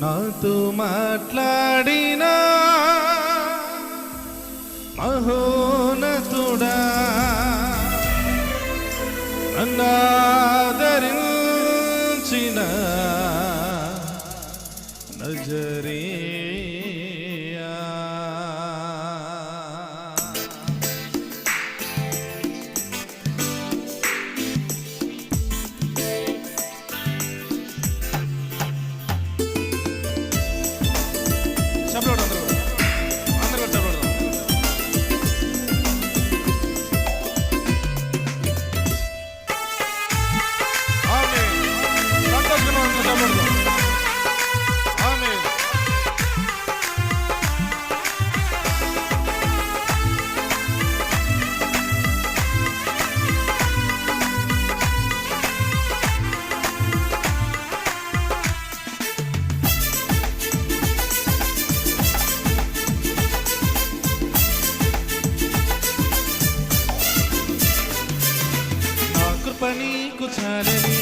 నాతో మాట్లాడినా మహోనతుడా అన్నాదరించిన నజరీ చాలని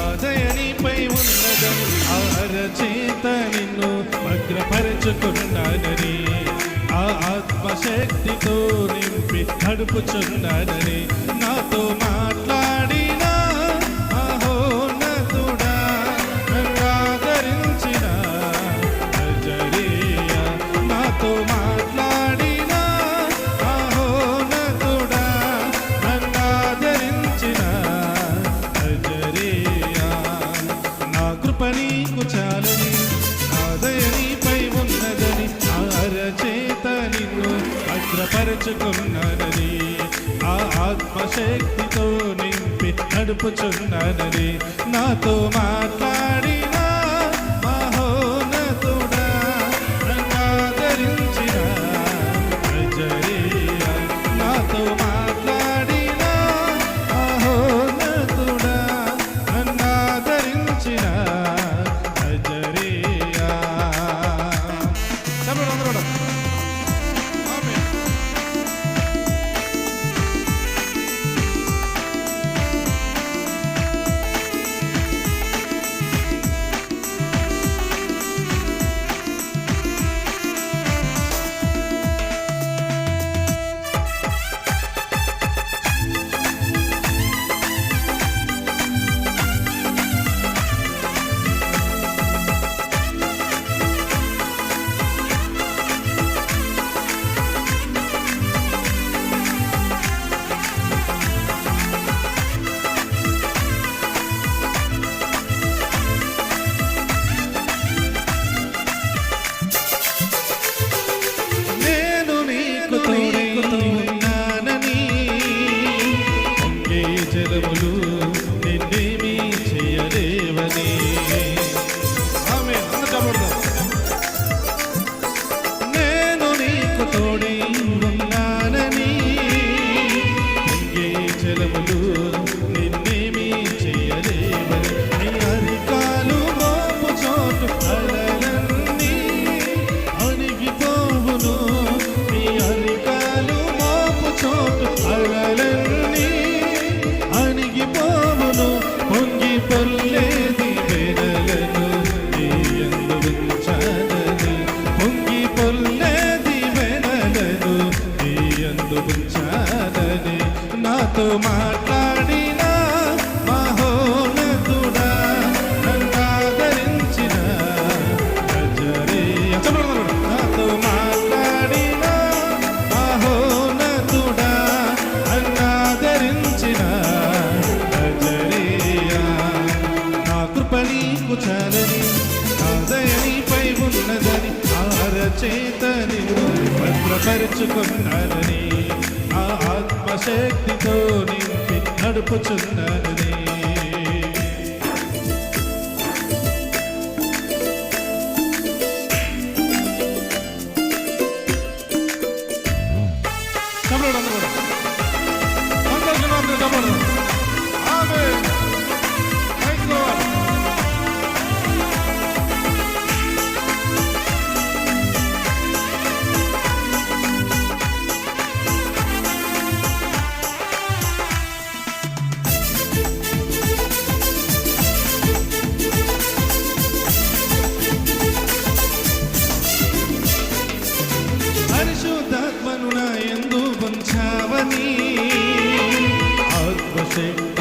ఆదయనిపై ఉన్నదం ఆహార నిన్ను ఆత్మశక్తితో నింపి నడుపుచున్నానని నాతో మాట్లా నడుచుకున్నదని ఆ ఆత్మశక్తితో నింపి నడుపుచున్నదని నాతో మాట్లా ఆదయనిపై ఉన్నదని ఆరచేతని భద్రపరుచుకున్నానని ఆ ఆత్మశక్తితో నింపి liberté.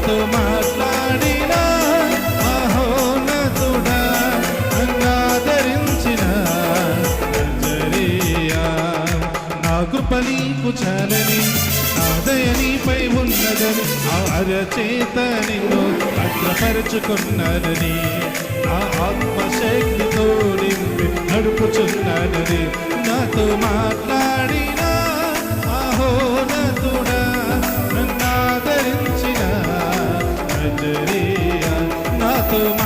నాతో మాట్లాడిన మహోన్నతుడా నన్నాదరించిన నా కృప నీకు చాలని నా ఉన్నదని ఆ అరచేత నిన్ను భద్రపరుచుకున్నదని ఆ ఆత్మశక్తితో నింపి నడుపుచున్నదని నాతో మాట్లాడినా. నాతో